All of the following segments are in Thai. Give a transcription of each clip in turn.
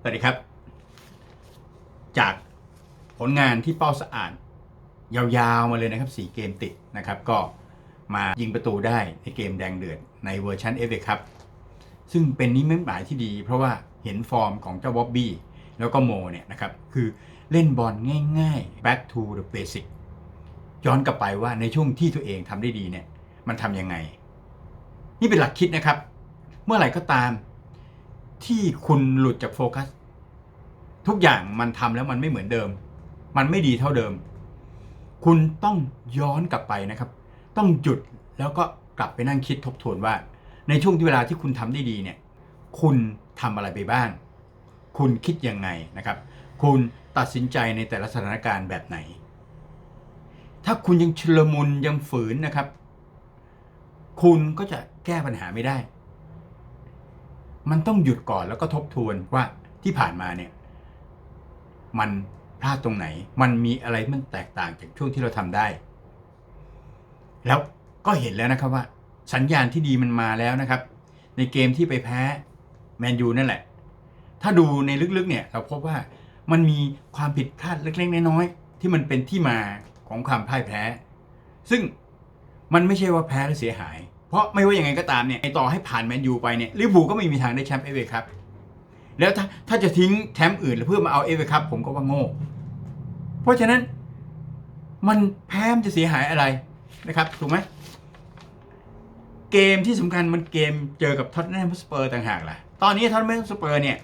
สวัสดีครับ จากผลงานที่เป้าสะอาด ยาวๆมาเลยนะครับ 4 เกมติดนะครับ ก็มายิงประตูได้ในเกมแดงเดือด ในเวอร์ชันเอฟเอครับซึ่งเป็นนิมิตหมายที่ดี เพราะว่าเห็นฟอร์มของเจ้าบ๊อบบี้แล้วก็โมเนี่ยนะครับ คือเล่นบอลง่ายๆ back to the basic ย้อนกลับไปว่าในช่วงที่ตัวเองทำได้ดีเนี่ย มันทำยังไง นี่เป็นหลักคิดนะครับ เมื่อไหร่ก็ตาม ที่คุณหลุดจากโฟกัส ทุกอย่างมันทำแล้วมันไม่เหมือนเดิม มันไม่ดีเท่าเดิม คุณต้องย้อนกลับไปนะครับ ต้องหยุดแล้วก็กลับไปนั่งคิดทบทวนว่า ในช่วงที่เวลาที่คุณทำได้ดีเนี่ย คุณทำอะไรไปบ้าง คุณคิดยังไงนะครับ คุณตัดสินใจในแต่ละสถานการณ์แบบไหน ถ้าคุณยังชุลมุนยังฝืนนะครับ คุณก็จะแก้ปัญหาไม่ได้ มันต้องหยุดก่อนแล้วก็ทบทวนว่าที่ผ่านมาเนี่ย มันพลาดตรงไหน มันมีอะไรมันแตกต่างจากช่วงที่เราทำได้ แล้วก็เห็นแล้วนะครับว่า สัญญาณที่ดีมันมาแล้วนะครับ ในเกมที่ไปแพ้แมนยูนั่นแหละ ถ้าดูในลึกๆเนี่ย เราพบว่ามันมีความผิดพลาดเล็ก ๆ น้อยๆที่มันเป็นที่มาของความพ่ายแพ้ ซึ่งมันไม่ใช่ว่าแพ้แล้วเสียหาย เพราะไม่ว่ายังไงก็ตามเนี่ยต่อให้ผ่านแมนยูไปเนี่ยลิเวอร์พูลก็ไม่มีทางได้แชมป์เอฟเอครับแล้วถ้าถ้าจะทิ้งแชมป์อื่นเพื่อมาเอาเอฟเอครับผมก็ว่าโง่ เพราะฉะนั้นมันแพ้มจะเสียหายอะไรนะครับ ถูกไหมเกมที่สำคัญมันเกมเจอกับท็อตแนมสเปอร์ต่างหากล่ะ ตอนนี้ท็อตแนมสเปอร์เนี่ย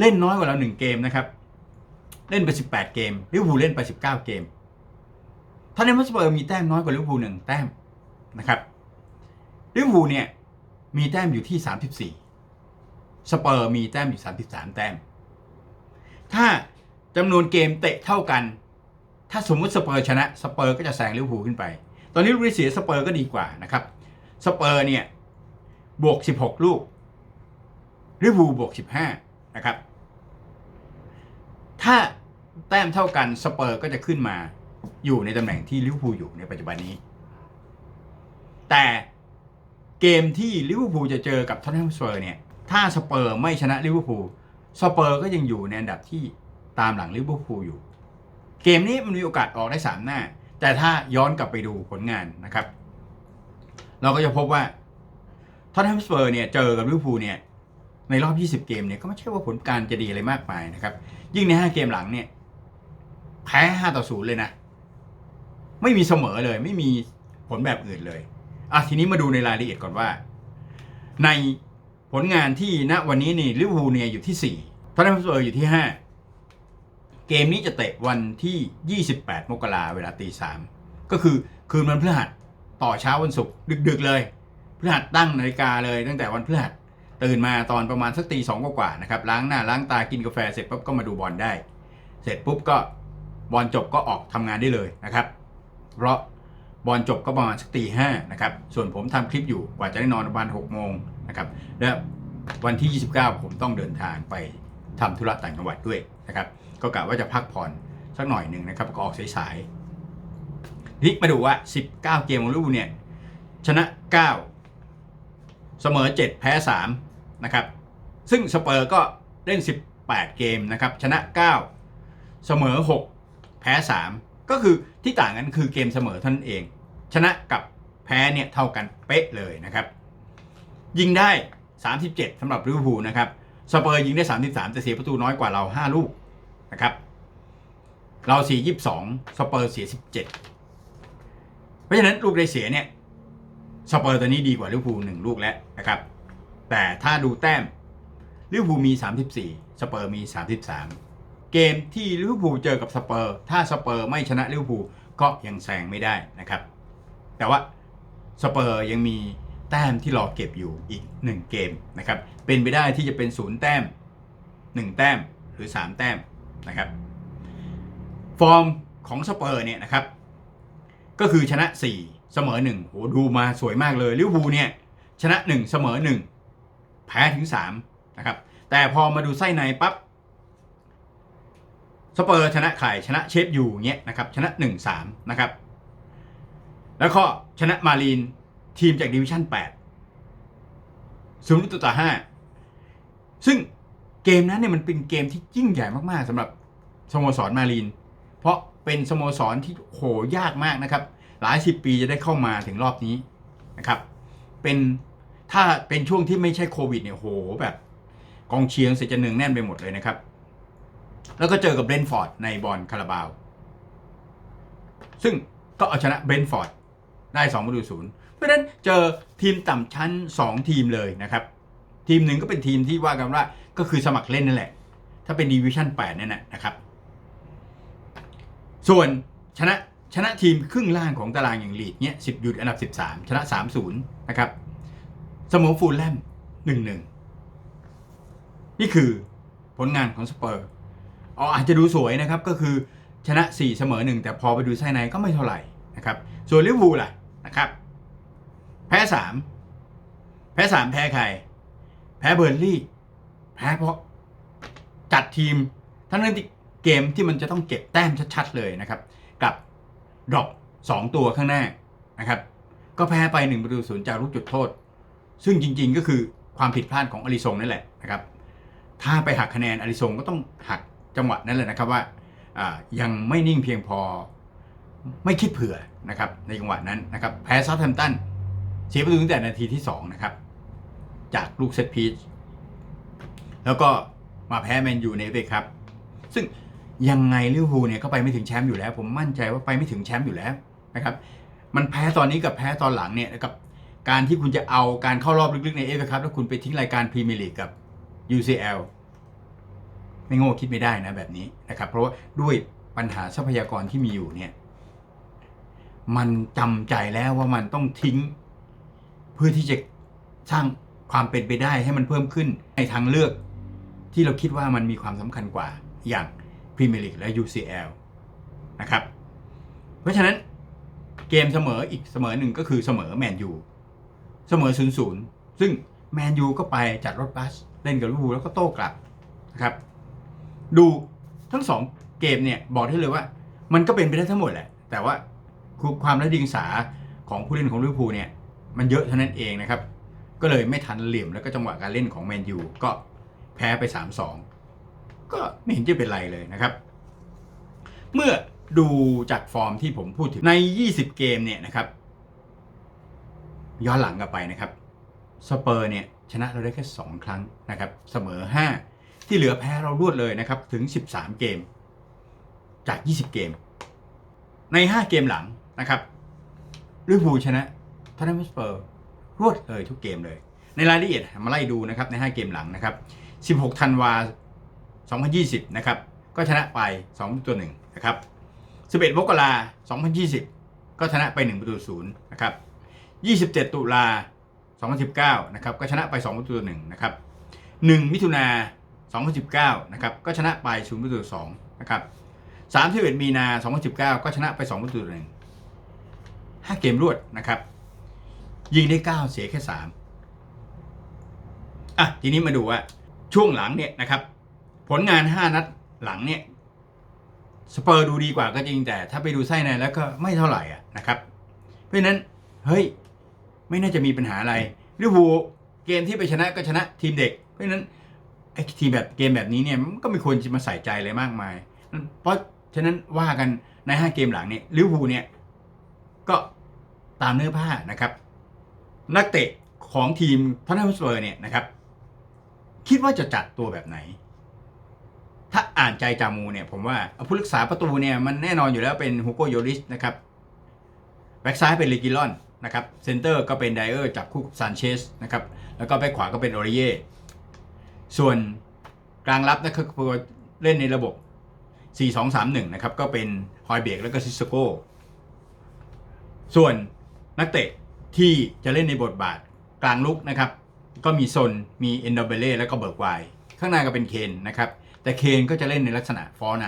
เล่นน้อยกว่าเราหนึ่งเกมนะครับ เล่นไป 18 เกมลิเวอร์พูลเล่นไป 19 เกมท็อตแนมสเปอร์มีแต้มน้อยกว่าลิเวอร์พูลหนึ่งแต้มนะครับ ลิเวอร์พูลเนี่ยมีแต้มอยู่ที่ 34 สเปอร์มีแต้มอยู่ 33 แต้ม ถ้าจำนวนเกมเตะเท่ากัน ถ้าสมมุติสเปอร์ชนะสเปอร์ก็จะแซงลิเวอร์พูลขึ้นไป ตอนนี้ลูกที่เสียสเปอร์ก็ดีกว่านะครับสเปอร์เนี่ยบวก 16 ลูกลิเวอร์พูลบวก 15 นะครับ ถ้าแต้มเท่ากันสเปอร์ก็จะขึ้นมาอยู่ในตำแหน่งที่ลิเวอร์พูลอยู่ในปัจจุบันนี้ แต่ เกมที่ลิเวอร์พูลจะเจอกับท็อตแนมสเปอร์เนี่ย ถ้าสเปอร์ไม่ชนะลิเวอร์พูลสเปอร์ก็ยังอยู่ในอันดับที่ตามหลังลิเวอร์พูลอยู่ เกมนี้มันมีโอกาสออกได้ 3 หน้า แต่ถ้าย้อนกลับไปดูผลงานนะครับ เราก็จะพบว่าท็อตแนมสเปอร์เนี่ยเจอกับลิเวอร์พูลเนี่ยในรอบ 20 เกมเนี่ยก็ไม่ใช่ว่าผลการจะดีอะไรมากมายนะครับ ยิ่งใน 5 เกมหลังเนี่ยแพ้ 5 ต่อ 0 เลยนะ ไม่มีเสมอเลย ไม่มีผลแบบอื่นเลย อะทีนี้มาดูในรายละเอียดก่อนว่า ในผลงานที่ณวันนี้นี่ลิเวอร์พูลเนี่ยอยู่ที่ 4 ทอตแนมสเปอร์อยู่ที่ 5 เกมนี้จะเตะวันที่ 28 มกราเวลาตีสามก็คือคืนวันพฤหัสต่อเช้าวันศุกร์ดึกๆเลยพฤหัสตั้งนาฬิกาเลยตั้งแต่วันพฤหัสตื่นมาตอนประมาณสักตีสองกว่าๆนะครับล้างหน้าล้างตากินกาแฟเสร็จปุ๊บก็มาดูบอลได้ เสร็จปุ๊บก็บอลจบก็ออกทำงานได้เลยนะครับ เพราะ บอลจบก็ประมาณสักตีห้านะครับ ส่วนผมทำคลิปอยู่กว่าจะได้นอนประมาณหกโมงนะครับ และวันที่ 29 ผมต้องเดินทางไปทำธุระต่างจังหวัดด้วยนะครับ ก็กะว่าจะพักผ่อนสักหน่อยหนึ่งนะครับก็ออกสายๆทีนี้มาดูว่า 19 เกมของลิเวอร์พูลเนี่ยชนะ 9 เสมอ 7 แพ้3นะครับ ซึ่งสเปอร์ก็เล่น 18 เกมนะครับ ชนะ 9 เสมอ 6 แพ้ 3 ก็คือ ที่ต่างกันคือเกมเสมอท่านเอง ชนะกับแพ้เนี่ยเท่ากันเป๊ะเลยนะครับ ยิงได้ 37สำหรับลิเวอร์พูลนะครับสเปอร์ยิงได้ 33 แต่เสียประตูน้อยกว่าเรา 5 ลูกนะครับเราเสีย 22 สเปอร์เสีย 17 เพราะฉะนั้นลูกได้เสียเนี่ยสเปอร์ตัวนี้ดีกว่าลิเวอร์พูลหนึ่งลูกแล้วนะครับ แต่ถ้าดูแต้มลิเวอร์พูลมี 34 สเปอร์มี 33 เกมที่ลิเวอร์พูลเจอกับสเปอร์ ถ้าสเปอร์ไม่ชนะลิเวอร์พูลก็ยังแซงไม่ได้นะครับ แต่ว่าสเปอร์ยังมีแต้มที่รอเก็บอยู่อีก 1 เกมนะครับ เป็นไปได้ที่จะเป็น 0 แต้ม 1 แต้มหรือ 3 แต้มนะครับ ฟอร์มของสเปอร์เนี่ยนะครับ ก็คือชนะ 4 เสมอ1โหดูมาสวยมากเลยลิเวอร์พูลเนี่ยชนะ 1 เสมอ 1 แพ้ถึง3นะครับ แต่พอมาดูไส้ในปั๊บ สเปอร์ชนะใครชนะเชฟยูเงี้ยนะครับชนะ 1-3 นะครับ แล้วก็ชนะมารีนทีมจากดิวิชั่น8ศูนย์ประตูต่อ5ซึ่งเกมนั้นเนี่ยมันเป็นเกมที่ยิ่งใหญ่มากๆสำหรับสโมสรมารีน เพราะเป็นสโมสรที่โหยากมากนะครับ หลายสิบปีจะได้เข้ามาถึงรอบนี้นะครับ เป็นถ้าเป็นช่วงที่ไม่ใช่โควิดเนี่ยโหแบบกองเชียร์เสียจะเนืองแน่นไปหมดเลยนะครับ แล้วก็เจอกับเบรนฟอร์ดในบอลคาราบาว ซึ่งก็เอาชนะเบรนฟอร์ดได้2ประตูศูนย์เพราะฉะนั้นเจอทีมต่ำชั้น 2 ทีมเลยนะครับ ทีมหนึ่งก็เป็นทีมที่ว่ากันว่าก็คือสมัครเล่นนั่นแหละ ถ้าเป็นดิวิชั่น8นี่ยนะนะครับ ส่วนชนะชนะทีมครึ่งล่างของตารางอย่างลีดเนี่ยสิบอยู่อันดับ 13 ชนะ 3-0 นะครับเสมอฟูลแลม1-1 นี่คือผลงานของสเปอร์ อ๋ออาจจะดูสวยนะครับก็คือชนะ 4 เสมอ 1 แต่พอไปดูไส้ในก็ไม่เท่าไหร่นะครับส่วนลิเวอร์พูลล่ะนะครับแพ้ 3 แพ้ 3 แพ้ใคร แพ้เบอร์ลี่แพ้เพราะจัดทีม ทั้งนั้นที่เกมที่มันจะต้องเก็บแต้มชัดๆเลยนะครับ กับดรอป2ตัวข้างหน้านะครับก็แพ้ไป1ประตูศูนย์จากลูกจุดโทษ ซึ่งจริงๆก็คือความผิดพลาดของอลิซงนั่นแหละนะครับถ้าไปหักคะแนนอลิซงก็ต้องหัก จังหวะนั่นแหละนะครับว่ายังไม่นิ่งเพียงพอไม่คิดเผื่อนะครับในจังหวะนั้นนะครับแพ้ซาท์แฮมตันเสียประตูตั้งแต่นาทีที่ 2 นะครับ จากลูกเซตพีชแล้วก็มาแพ้แมนยูในเอฟเอครับ ซึ่งยังไงลิเวอร์พูลเนี่ยก็ไปไม่ถึงแชมป์อยู่แล้ว ผมมั่นใจว่าไปไม่ถึงแชมป์อยู่แล้วนะครับ มันแพ้ตอนนี้กับแพ้ตอนหลังเนี่ยกับการที่คุณจะเอาการเข้ารอบลึกๆในเอฟเอครับแล้วคุณไปทิ้งรายการพรีเมียร์ลีกกับ UCL ไม่โง่คิดไม่ได้นะแบบนี้นะครับ เพราะว่าด้วยปัญหาทรัพยากรที่มีอยู่เนี่ยมันจำใจแล้วว่ามันต้องทิ้ง เพื่อที่จะสร้างความเป็นไปได้ให้มันเพิ่มขึ้นในทางเลือก ที่เราคิดว่ามันมีความสำคัญกว่าอย่างพรีเมียร์ลีกและ UCL นะครับ เพราะฉะนั้นเกมเสมออีกเสมอหนึ่งก็คือเสมอแมนยูเสมอ0ูนย์ศูนย์ซึ่งแมนยูก็ไปจัดรถบัสเล่นกับลิเวอร์พูลแล้วก็โต้กลับนะครับ ดูทั้งสองเกมเนี่ยบอกได้เลยว่า มันก็เป็นไปได้ทั้งหมดแหละ แต่ว่าความระดิงสาของผู้เล่นของลิเวอร์พูลเนี่ยมันเยอะเท่านั้นเองนะครับ ก็เลยไม่ทันเหลี่ยมแล้วก็จังหวะการเล่นของแมนยูก็แพ้ไป 3-2 ก็ไม่เห็นจะเป็นไรเลยนะครับ เมื่อดูจากฟอร์มที่ผมพูดถึงใน 20 เกมเนี่ยนะครับ ย้อนหลังกลับไปนะครับสเปอร์เนี่ยชนะเราได้แค่ 2 ครั้งนะครับ เสมอ 5 ที่เหลือแพ้เรารวดเลยนะครับถึง 13 เกม จาก 20 เกม ใน 5 เกมหลังนะครับลิเวอร์พูลชนะทอตแนมสเปอร์รวดเลยทุกเกมเลย ในรายละเอียดมาไล่ดูนะครับใน 5 เกมหลังนะครับ 16 ธันวา 2020 นะครับ ก็ชนะไป 2 ตัว1นะครับ 11 มกรา2020 ก็ชนะไป 1 ประตู0นะครับ 27 ตุลา2019 นะครับ ก็ชนะไป 2 ประตู1นะครับ 1 มิถุนา 2019 นะครับ ก็ชนะไป0ประตู2นะครับ31มีนา 2019 ก็ชนะไป2ประตู1 5 เกมรวดนะครับ ยิงได้ 9 เสียแค่ 3 อะ ทีนี้มาดูว่าช่วงหลังเนี่ยนะครับ ผลงาน 5 นัดหลังเนี่ยสเปอร์ดูดีกว่าก็จริงแต่ถ้าไปดูไส้ในแล้วก็ไม่เท่าไหร่อะนะครับ เพราะนั้น เฮ้ย ไม่น่าจะมีปัญหาอะไรลิเวอร์พูลเกมที่ไปชนะก็ชนะทีมเด็ก เพราะนั้น ไอ้ทีมแบบเกมแบบนี้เนี่ยมันก็ไม่ควรจะมาใส่ใจอะไรมากมาย เพราะฉะนั้นว่ากันใน5เกมหลังเนี่ยลิเวอร์พูลเนี่ยก็ตามเนื้อผ้านะครับ นักเตะของทีมทอตแนมสเปอร์เนี่ยนะครับ คิดว่าจะจัดตัวแบบไหน ถ้าอ่านใจจามูเนี่ย ผมว่าผู้รักษาประตูเนี่ยมันแน่นอนอยู่แล้วเป็นฮูโกโยริสนะครับแบ็กซ้ายเป็นเลกิลอนนะครับเซนเตอร์ก็เป็นไดเออร์จับคู่กับซานเชสนะครับแล้วก็แบ็กขวาก็เป็นโอริเย่ ส่วนกลางรับนะครับเล่นในระบบ 4-2-3-1 นะครับ ก็เป็นฮอยเบกแล้วก็ซิสโก้ ส่วนนักเตะที่จะเล่นในบทบาทกลางลุกนะครับ ก็มีซนมีเอนโดเบเล่แล้วก็เบิร์กไวข้างในก็เป็นเคนนะครับ แต่เคนก็จะเล่นในลักษณะฟอร์ไน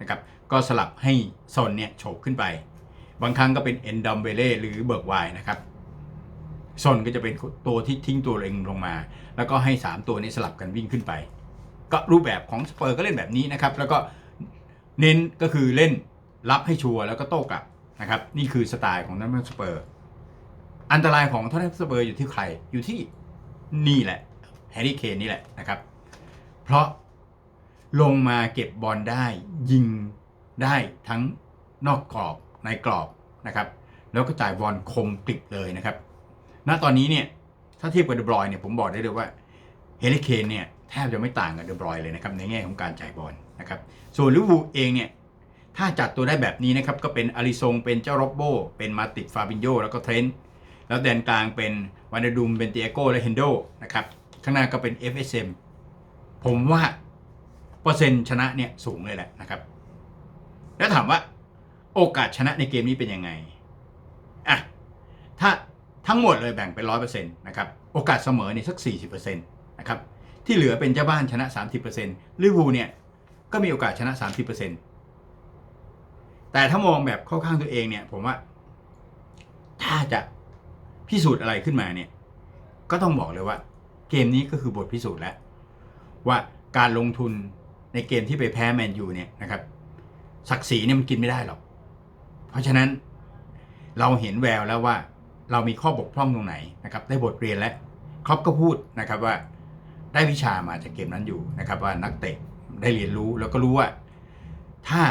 นะครับก็สลับให้ซนเนี่ยโฉบขึ้นไป บางครั้งก็เป็นเอนดอมเบเล่หรือเบิร์กไวนะครับซนก็จะเป็นตัวที่ทิ้งตัวเองลงมา แล้วก็ให้ 3 ตัวนี้สลับกันวิ่งขึ้นไป ก็รูปแบบของสเปอร์ก็เล่นแบบนี้นะครับ แล้วก็เน้นก็คือเล่นรับให้ชัวร์แล้วก็โต้กลับนะครับ นี่คือสไตล์ของนักสเปอร์ อันตรายของทอตแนมสเปอร์อยู่ที่ใคร อยู่ที่นี่แหละแฮร์รี่เคนนี่แหละนะครับเพเพราะลงมาเก็บบอลได้ยิงได้ทั้งนอกกรอบในกรอบนะครับ แล้วก็จ่ายบอลคมกริบเลยนะครับ ณตอนนี้เนี่ย ถ้าเทียบกับเดบรอยเนี่ยผมบอกได้เลยว่าเฮลิเคนเนี่ยแทบจะไม่ต่างกับเดบรอยเลยนะครับในแง่ของการจ่ายบอลนะครับส่วนลิเวอร์พูลเองเนี่ยถ้าจัดตัวได้แบบนี้นะครับก็เป็นอาริซงเป็นเจ้าโรบโบเป็นมาติดฟาบินโยแล้วก็เทรนต์แล้วแดนกลางเป็นวานเดดุมเป็นเตียโกและเฮนโดนะครับข้างหน้าก็เป็น FSM ผมว่าเปอร์เซ็นต์ชนะเนี่ยสูงเลยแหละนะครับ แล้วถามว่าโอกาสชนะในเกมนี้เป็นยังไงอะถ้า ทั้งหมดเลยแบ่งเป็นร้อยเปอร์เซ็นต์นะครับโอกาสเสมอเนี่ยสักสี่สิบเปอร์เซ็นต์นะครับที่เหลือเป็นเจ้าบ้านชนะสามสิบเปอร์เซ็นต์ลิเวอร์พูลเนี่ยก็มีโอกาสชนะสามสิบเปอร์เซ็นต์แต่ถ้ามองแบบเข้าข้างตัวเองเนี่ยผมว่าถ้าจะพิสูจน์อะไรขึ้นมาเนี่ยก็ต้องบอกเลยว่า เกมนี้ก็คือบทพิสูจน์แล้ว ว่าการลงทุนในเกมที่ไปแพ้แมนยูเนี่ยนะครับศักดิ์ศรีเนี่ยมันกินไม่ได้หรอก เพราะฉะนั้นเราเห็นแววแล้วว่า เรามีข้อบกพร่องตรงไหนนะครับได้บทเรียนแล้วครอปก็พูดนะครับว่าได้วิชามาจากเกมนั้นอยู่นะครับ ว่านักเตะได้เรียนรู้แล้วก็รู้ว่า ถ้า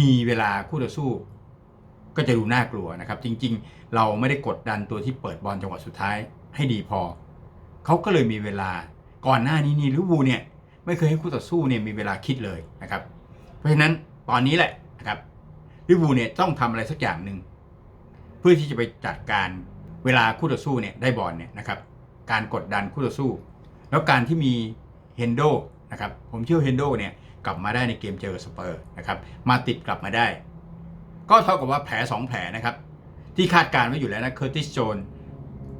มีเวลาคู่ต่อสู้ ก็จะดูน่ากลัวนะครับ จริง ๆ เราไม่ได้กดดันตัวที่เปิดบอลจังหวะสุดท้ายให้ดีพอเขาก็เลยมีเวลาก่อนหน้านี้นี่ลิเวอร์พูลเนี่ยไม่เคยให้คู่ต่อสู้เนี่ยมีเวลาคิดเลยนะครับ เพราะฉะนั้นตอนนี้แหละนะครับลิเวอร์พูลเนี่ยต้องทำอะไรสักอย่างหนึ่ง เพื่อที่จะไปจัดการเวลาคู่ต่อสู้เนี่ยได้บอลเนี่ยนะครับการกดดันคู่ต่อสู้ แล้วการที่มีเฮนโดนะครับผมเชื่อเฮนโดเนี่ยกลับมาได้ในเกมเจอสเปอร์นะครับมาติดกลับมาได้ ก็เท่ากับว่าแผลสองแผลนะครับที่คาดการณ์ไว้อยู่แล้วนะเคอร์ติสโจน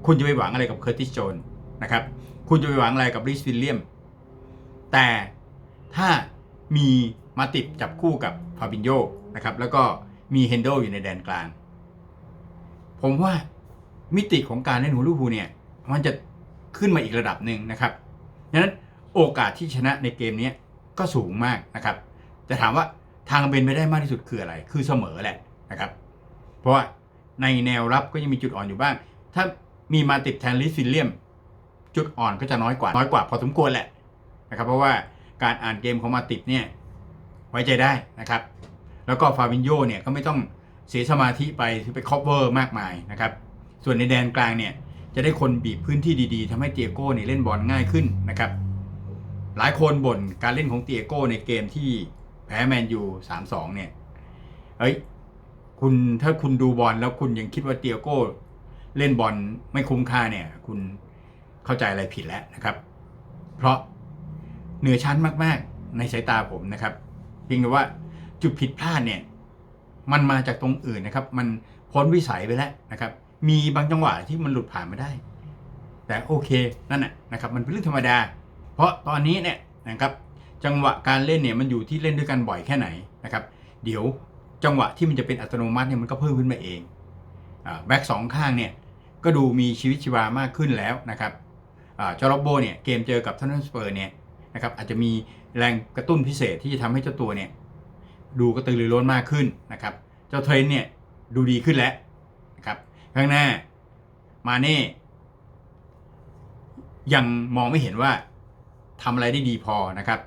คุณจะไปหวังอะไรกับเคอร์ติสโจนนะครับคุณจะไปหวังอะไรกับริสวิลเลียม แต่ถ้ามีมาติดจับคู่กับฟาบินโยนะครับแล้วก็มีเฮนโดอยู่ในแดนกลาง ผมว่ามิติของการเล่นของลิเวอร์พูลเนี่ย มันจะขึ้นมาอีกระดับหนึ่งนะครับดังนั้นโอกาสที่ชนะในเกมนี้ก็สูงมากนะครับ จะถามว่าทางเป็นไปได้มากที่สุดคืออะไร คือเสมอแหละนะครับ เพราะว่าในแนวรับก็ยังมีจุดอ่อนอยู่บ้าง ถ้ามีมาติดแทนลิสฟิลเลียม จุดอ่อนก็จะน้อยกว่า น้อยกว่าพอสมควรแหละนะครับ เพราะว่าการอ่านเกมของมาติดเนี่ยไว้ใจได้นะครับ แล้วก็ฟาบินโยเนี่ยก็ไม่ต้อง เสียสมาธิไปไปครอบเวอร์มากมายนะครับ ส่วนในแดนกลางเนี่ยจะได้คนบีบพื้นที่ดีๆทำให้เตียโก้เนี่ยเล่นบอลง่ายขึ้นนะครับ หลายคนบ่นการเล่นของเตียโก้ในเกมที่แพ้แมนยูสามสองเนี่ยเฮ้ยคุณถ้าคุณดูบอลแล้วคุณยังคิดว่าเตียโก้เล่นบอลไม่คุ้มค่าเนี่ย คุณเข้าใจอะไรผิดแล้วนะครับ เพราะเหนือชั้นมากๆในสายตาผมนะครับเพียงแต่ว่าจุดผิดพลาดเนี่ย มันมาจากตรงอื่นนะครับ มันพ้นวิสัยไปแล้วนะครับ มีบางจังหวะที่มันหลุดผ่านมาได้ แต่โอเคนั่นแหละนะครับ มันเป็นเรื่องธรรมดา เพราะตอนนี้เนี่ยนะครับจังหวะการเล่นเนี่ยมันอยู่ที่เล่นด้วยกันบ่อยแค่ไหนนะครับ เดี๋ยวจังหวะที่มันจะเป็นอัตโนมัติเนี่ยมันก็เพิ่มขึ้นมาเองแบ็กสองข้างเนี่ยก็ดูมีชีวิตชีวามากขึ้นแล้วนะครับจ้าโรบโบเนี่ยเกมเจอกับทันนสเปอร์เนี่ยนะครับอาจจะมีแรงกระตุ้นพิเศษที่จะทำให้เจ้าตัวเนี่ย ดูกระตือรือร้นมากขึ้นนะครับ เจ้าเทรนเนี่ยดูดีขึ้นแล้วนะครับ ข้างหน้ามาเน่ยังมองไม่เห็นว่าทำอะไรได้ดีพอนะครับ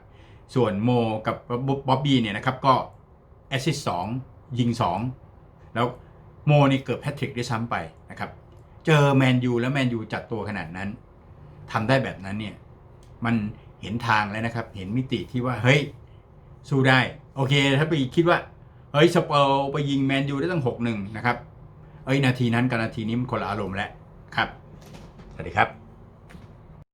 ส่วนโมกับบ๊อบบี้เนี่ยนะครับก็แอสซิสต์สองยิง 2 แล้วโมนี่เกิดแพทริกด้วยซ้ำไปนะครับ เจอแมนยูแล้วแมนยูจัดตัวขนาดนั้นทำได้แบบนั้นเนี่ยมันเห็นทางแล้วนะครับ เห็นมิติที่ว่าเฮ้ยสู้ได้ โอเค ถ้าไปคิดว่า เฮ้ยสเปอร์ไปยิงแมนยูได้ตั้งหกหนึ่งนะครับ เอ้ยนาทีนั้นกับนาทีนี้มันคนละอารมณ์แล้วครับ สวัสดีครับ